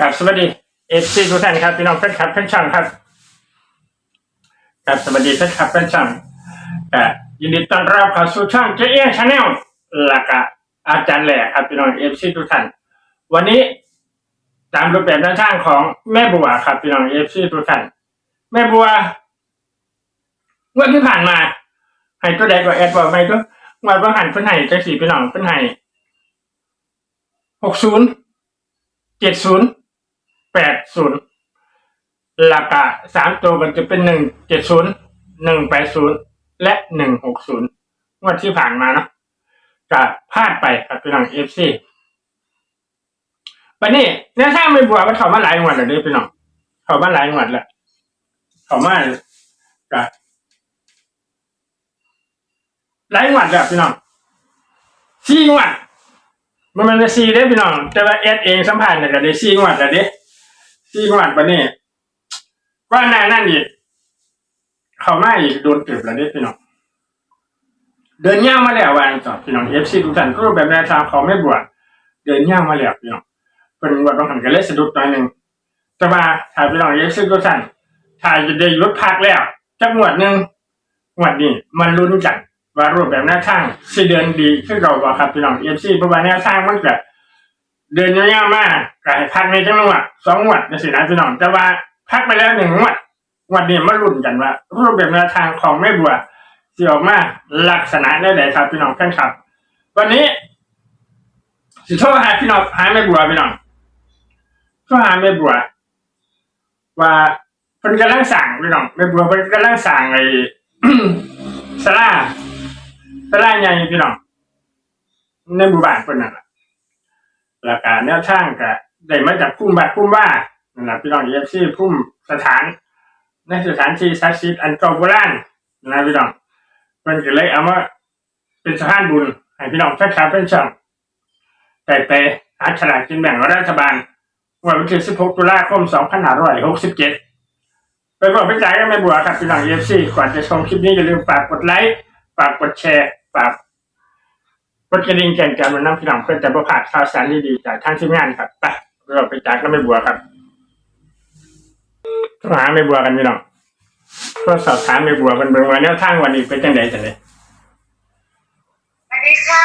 ครับสวัสดีเอฟซีทุกท่านครับพี่น้องแฟนคลับแฟนช่องครับครับสวัสดีแฟนคลับแฟนช่องอ่ยินดีต้อนรับเข้าสู่ช่องเจ๊เอี้ยชาแนลและก็อาจารย์แหล่ครับพี่น้องเอฟซีทุกท่านวันนี้ตามรูปแบบแนวทางของแม่บัวครับพี่น้องเอฟซีทุกท่านแม่บัวเมื่อที่ผ่านมาให้ตัวใดก็แอดบอกไม่ก็มาก็หันเพิ่นให้จังสี่พี่น้องเพิ่นให้หกศูนย์เจ็ดศูนย์ แปดศูนย์หลักะสามตัวมันจะเป็นหนึ่งเจ็ดศูนย์หนึ่งแปดศูนย์และหนึ่งหกศูนย์งวดที่ผ่านมาเนาะก็พลาดไปครับพี่น้องเอฟซีวันนี้แนวทางไม่บัวมันเข้ามาหลายงวดแล้วเด้อพี่น้องเข้ามาหลายงวดแล้วเข้ามาก็หลายงวดแล้วพี่น้องสี่งวดมันมันจะซีได้พี่น้อง แต่ว่าเอสเองสัมผัสเนี่ยก็ได้ซีงวดแล้วเด้ ซีงวดปะนี่ว่าน้านั่นอีกเข้ามาอีกโดนตืบแล้วเด้พี่น้องเดินย่างมาแล้ววาจังต่อพี่น้องเอฟซีทุกท่านก็รูปแบบแนวทางเขาไม่บวชเดินย่างมาแล้วพี่น้องเป็นวันต้องหันกันเล่สะดุดหน่อยหนึ่งแต่ว่าถ่ายพี่น้องเอฟซีทุกท่านถ่ายจะได้ลดพักแล้วจักงวดหนึ่งงวดนี้มันลุ้นกันว่ารูปแบบแนวทางสิเดินดีขึ้นเราบ่ครับพี่น้องเอฟซีเพราะว่าแนวทางมันก็ เดินยาวๆมากก็ให้พักในจังหวดสองงวดนสินะพี่น้องแต่ว่าพักไปแล้วหนึ่งงวดงวดนี้มาลุ้นกันว่ารูปแบบแนวทางของแม่บัวสิออกมาลักษณะได้ไหนครับพี่น้องแฟนครับ วันนี้ สิโทรหาพี่น้องหาแม่บัวพี่น้องโทรหาแม่บัว ว่าเพิ่นกำลังสั่งพี่น้องแม่บัวเพิ่นกำลังสั่งไอ้สลาตาราใหญ่พี่น้องในหมู่บ้านคนนั้นแหละ แล้วก็แนวทางก็ได้มาจากพุ่มบัดพุ่มว่านั่นแหละพี่น้องเอฟซีพุ่มสถานในสถานที่ศักดิ์สิทธิ์อันเก่าโบราณนะพี่น้องเพิ่นก็เลยเอามาเป็นสถานบุญให้พี่น้องแฟนคลับเป็นช่องแต่ไปหาฉลากกินแบ่งรัฐบาลวันที่ 16 ตุลาคม 2567 ไปบอกไปจ่ายกันไม่บัวครับพี่น้องเอฟซีก่อนจะชมคลิปนี้อย่าลืมฝากกดไลค์ ฝากกดแชร์ ฝาก กดกระดิ่งแจ้งเตือนมันน้ำพี่น้องเพื่อจะประพลาดข่าวสารดีๆจากทางทีมงานครับไปเราไปจ่ายกันไม่บัวครับโทรหาไม่บัวกันพี่น้องเพื่อสอบถามไม่บัวกันเบิ่งว่าแนวทางวันนี้เป็นจังไดจังไดสวัสดีค่ะ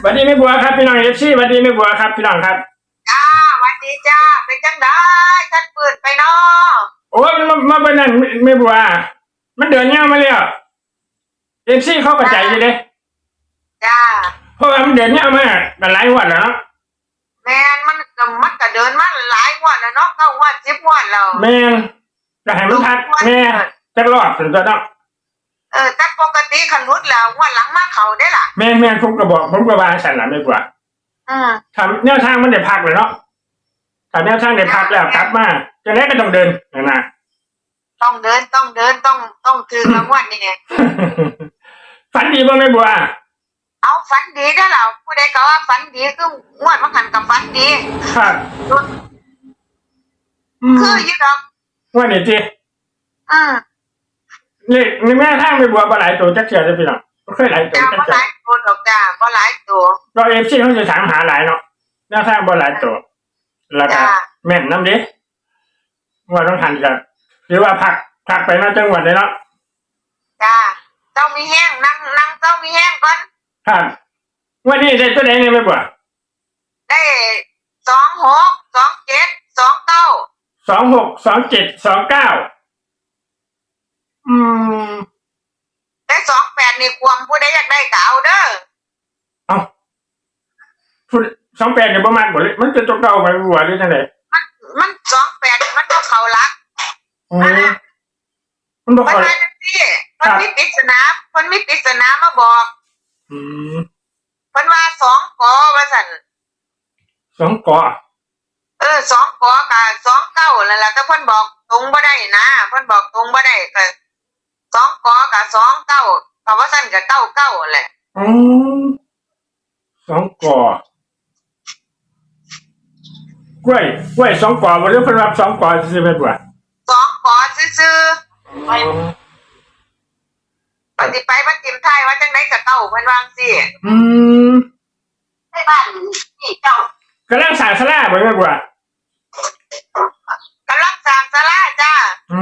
สวัสดีไม่บัวครับพี่น้องเอฟซีสวัสดีไม่บัวครับพี่น้องครับจ้าสวัสดีจ้าเป็นจังได้ท่านเปิดไปเนาะโอ้ยมันมามาเป็นนั่นไม่บัว มันเดินเงามาแล้วเอฟซีเขากระจายอยู่เด้จ้า เพราะว่ามันเดินเงามากันหลายงวันแล้วเนาะแมนมันก็มันก็เดินมาหลายงวันแล้วเนาะเก้างวันสิบงวันแล้วแม่นก็ให้มันพักแม่จักรอบถึงตัวเนาะเออแต่ปกติขันรุดแล้วงวันหลังมาเขาได้ล่ะ แม่นแม่นผมก็บอกผมก็วางสันหลังดีกว่าอืมทำแนวทางมันได้พักเลยเนาะถ้าแนวทางได้พักแล้วกลับมาจะไหนก็ต้องเดินนะนะต้องเดินต้องเดินต้องต้องถึงรางวัลนี่ไงฝันดีบ้างไหมบัวเอา ฝันดีได้อแล้วผู้ใดก็ว่าฝันดีคืองวดมันหันกับฝันดีครับรุดอืมคืออยู่ดอกว่าเนี่ยจีอืมเลขในแม่ทางไม่บัวปลาไหลายตัวจักเชียวได้พี่น้องบ่เคยหลายตัวจ้าจักบ่เชีหยวลายตัวดอกจ้าบ่หลายตัวเราเอฟซีเขาจะถามหาหลายเนาะแนวทางบอลหลายตัวแล้วก็จ้าแม่นน้ำดิว่าต้องหันกันหรือว่าพักพักไปเนอกจังหวัดเลยเนาะจ้าเจ้ามีแห้งนั่งนั่งเจ้ามีแห้งก่อน ครับวันนี้ได้ตัวไหนเนี่ยไม่บัวได้สองหกสองเจ็ดสองเก้าสองหกสองเจ็ดสองเก้าอืมได้สองแปดนี่ควมผู้ใดอยากได้ก็เอาเด้อเอาพูดสองแปดเนี่ยประมาณหมดเลยมันจะตัวเก่าไปบัวหรือจังไงมันมันสองแปดมันก็เขารักอืมมันบอกมันเขามาจังซี่มันมีปริศนามันมีปริศนามาบอก อืมมันว่าสองกอว่าสั่นสองกอเออสองกอกับสองเก้าแล้วล่ะแต่เพิ่นบอกตรงบ่ได้นะเพิ่นบอกตรงบ่ได้ก็สองกอกับสองเก้าก็ว่าสั่นกับเก้าเก้าแหละอืมสองกอกล้วยกล้วยสองกอวันนี้เพิ่นรับสองกอจะไม่บัวสองกอซื่อๆ ปฏิไปวัดจิมไทยว่าจังไดกับเต้าเพิ่นวางสิอืมให้บ้านนี่เจ้ากำลังสร้างสลาบ่แม่บัวม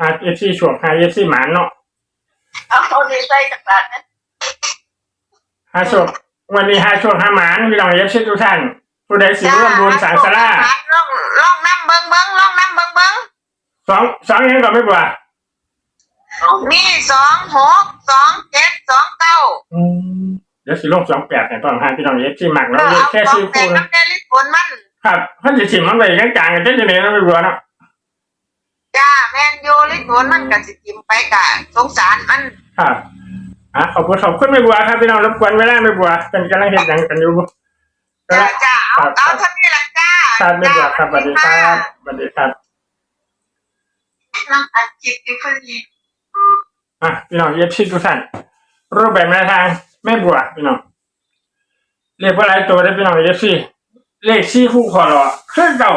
หาเอฟซีช่วงหาเอฟซีหมานเนาะเอาเอานี่ใส่กระดาษนะหาช่วงวันนี้หาช่วงหาหมานพี่น้องเอฟซีทุกท่านผู้ใดสิร่วมบุญสร้างสลาลองลองน้ำเบิ้งเบิ้งลองน้ำเบิ้งเบิ้งสองสองยังก็ไม่บัว มีสองหกสองเจ็ดสองเก้าอืมเดี๋ยวสิลงสองแปดเนี่ยตอนหาพี่น้องเอฟซีหมักเอแล้วอเรียกเอาแค่สอซีงแปฟูดนะน้ำเดลิผลมันครับเขาจะถิ่มมันไปกลางๆกันเจ๊จะเนี่ยไม่บัวเนาะจ้าแมนยูลิผลมันก็สิกิมไปกะสงสารมันครับอะขอบคุณขอบคุณไม่บัวครับพี่น้องรบกวนเวลาไม่บัวเป็นกำลังเห็นยังกันอยู่จ้าจ้าเอาครับเอาเท่านี้ละจ้าครับไม่บัวครับสวัสดีครับสวัสดีครับน้ำอัดจิตอยู่พอดี อะพี่น้องเอฟซีทุกท่านรูปแบบแนวทางไม่บัวพี่น้องเรียกว่าไรตัวได้พี่น้องเอฟซีเลขซี่คู่คอรอเครื่องเก่า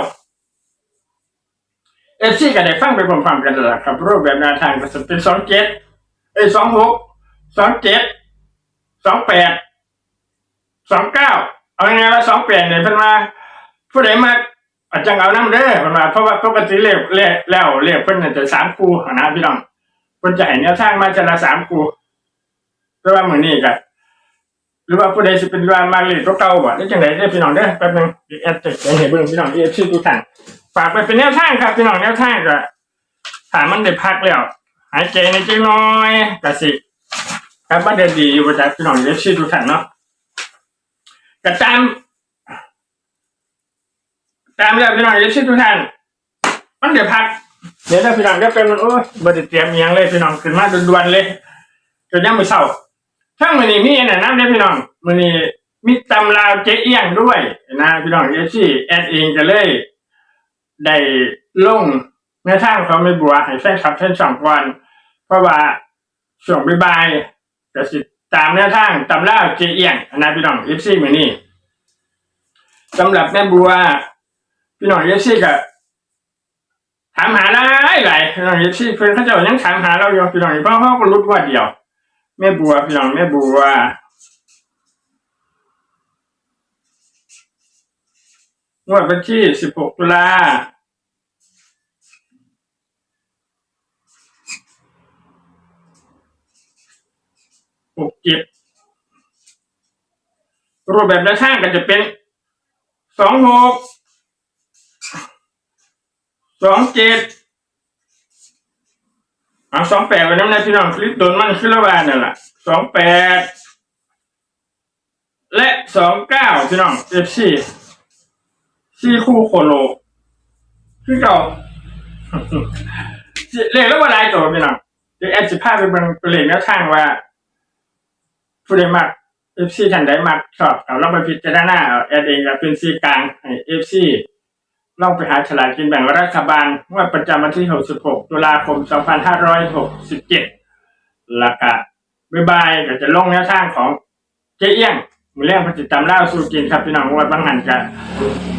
เอฟซีก็ได้ฟังไปพร้อมๆกันแล้วครับ รูปแบบแนวทางก็จะเป็นสองเจ็ดเอ้สองหกสองเจ็ดสองแปดสองเก้าเอาไงว่าสองแปดเนี่ยเพิ่นมาผู้ใดมาอาจจะเอาน้ำเด้อเพิ่นมาเพราะว่าปกติเลขเลขแล้วเลขเพิ่นน่ะจะสามคู่นะพี่น้อง คนจะให้แนวทางมาจะละสามครูหรือว่าเหมือนี้กันหรือว่าผู้ใดสิเป็นว่ามาเลยตัวเก่าบ่ได้จังไดได้พี่น้องเด้แป๊บนึงอีแอดจะเห็นเบิ่งพี่น้องเอฟซีทุกท่านฝากไปเป็นแนวทางครับพี่น้องแนวทางก็ถามมันได้พักแล้ว หายใจในอยจังน้อยกสิครับมาเดินดีอยู่ประจักพี่น้องเอฟซีทุกท่านเนาะก็ตามตามแล้วพี่น้องเอฟซีทุกท่านมันเดี๋ยวพัก เดี๋ยวนะพี่น้องเดี๋ยวเป็นมันโอ้ยบไดเตรียมอิหยังเลยพี่น้องขึ้นมาด่วนๆเลยจนยังไม่เศร้าทั้งมือนี้มีอันไหนน้ำเด้อพี่น้องมือนี้มีตำราวเจ๊เอี้ยงด้วยนะพี่น้องเอซี่แอดเองก็เลย ได้ลงในทางของไม่บัวให้แฟนคลับแฟนช่องก่อนเพราะว่าช่วงบ่ายๆก็สิตามแนวทางตำราวเจ๊เอี้ยงนะพี่น้องเอซี่มือนี้สำหรับแม่บัวพี่น้องเอซี่ก็ถามหาได้หลายพี่น้องเอฟซีเพื่อนเขาเจะยังถามหาเราอยู่พี่น้องเพราะเขาก็รู้ว่าเดียวแม่บัวพี่น้องแม่บัวงวดวันที่สิบหกตุลาหกเจ็ดรูปแบบด้านข้างก็จะเป็นสองหก สองเจ็ดเอาสองแปดไปน้ำในพี่น้องคลิปโดนมันขึ้นละวานนั่นแหละสองแปดและสองเก้าพี่น้องเอฟซีซีคู่โคโลคือเก่าเลขแล้วว่าลายตัวพี่น้องเดี๋ยวแอดสิพาไปเบิ่งตัวเลขแนวทางว่าผู้ใดมักเอฟซีท่านใดมักชอบเอาลองไปพิจารณาเอาแอดเองก็เป็นซีกลางให้เอฟซี ลองไปหาฉลากกินแบ่งรัฐบาลงวดประจำวันที่ 66 ตุลาคม 2567แล้วก็บ๊ายบายก็จะลงแนวทางของเจ๊เอี้ยงมือเรื่องพจิตตามเล่าสู่กินครับพี่น้องงวดบางหันกัน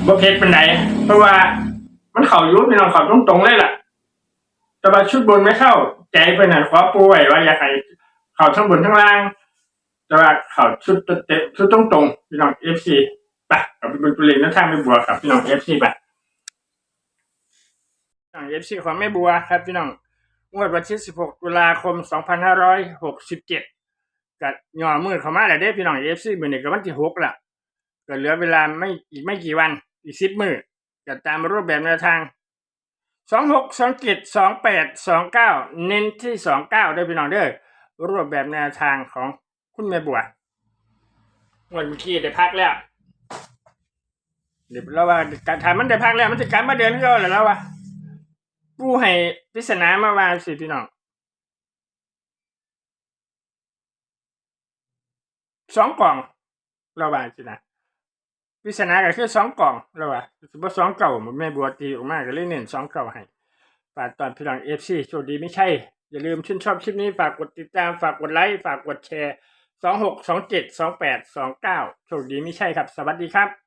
บ่เพชรเป็นไหนเพราะว่ามันเข่ายุบพี่น้องเข่าตรงๆเลยล่ะ แต่ว่าชุดบนไม่เข้า ใจเพื่อนนั่นขอปูไว้ว่าอยากให้เข่าทั้งบนทั้งล่าง แต่ว่าเข่าชุดเต็มชุดตรงๆพี่น้อง FC ไปกับไปเป็นตัวเลขแนวทางไม่บัวครับพี่น้อง FC ไปพี่ น้องเอฟซีของแม่บัวครับพี่น้องงวดวันที่ 16 ตุลาคม 2567กับย่อมือเข้ามาแล้วเด้พี่น้องเอฟซีมื้อนี้ก็วันที่6ละก็เหลือเวลาไม่อีกไม่กี่วันอีก10มือก็ตามรูปแบบแนวทาง 26 27 28 29 เน้นที่ 29ด้วยพี่น้องเด้อรูปแบบแนวทางของคุณแม่บัวงวดเมื่อกี้ได้พักแล้วเดี๋ยวเราว่าการทำมันได้พักแล้วมันจะการมาเดือนก็แล้วแล้ววะ ผู้ให้ปริศนามาวางสิพี่น้องสองกล่องเราว่างสินะปริศนาก็คือสองกล่องเราว่าสมมติสองเก่ามันไม่บัวตีออกมาก็เลยเน้นสองเก่าให้ฝากตอนพี่น้องเอฟซีโชคดีไม่ใช่ อย่าลืมชื่นชอบคลิปนี้ฝากกดติดตามฝากกดไลค์ฝากกดแชร์สองหกสองเจ็ดสองแปดสองเก้าโชคดีไม่ใช่ครับ สวัสดีครับ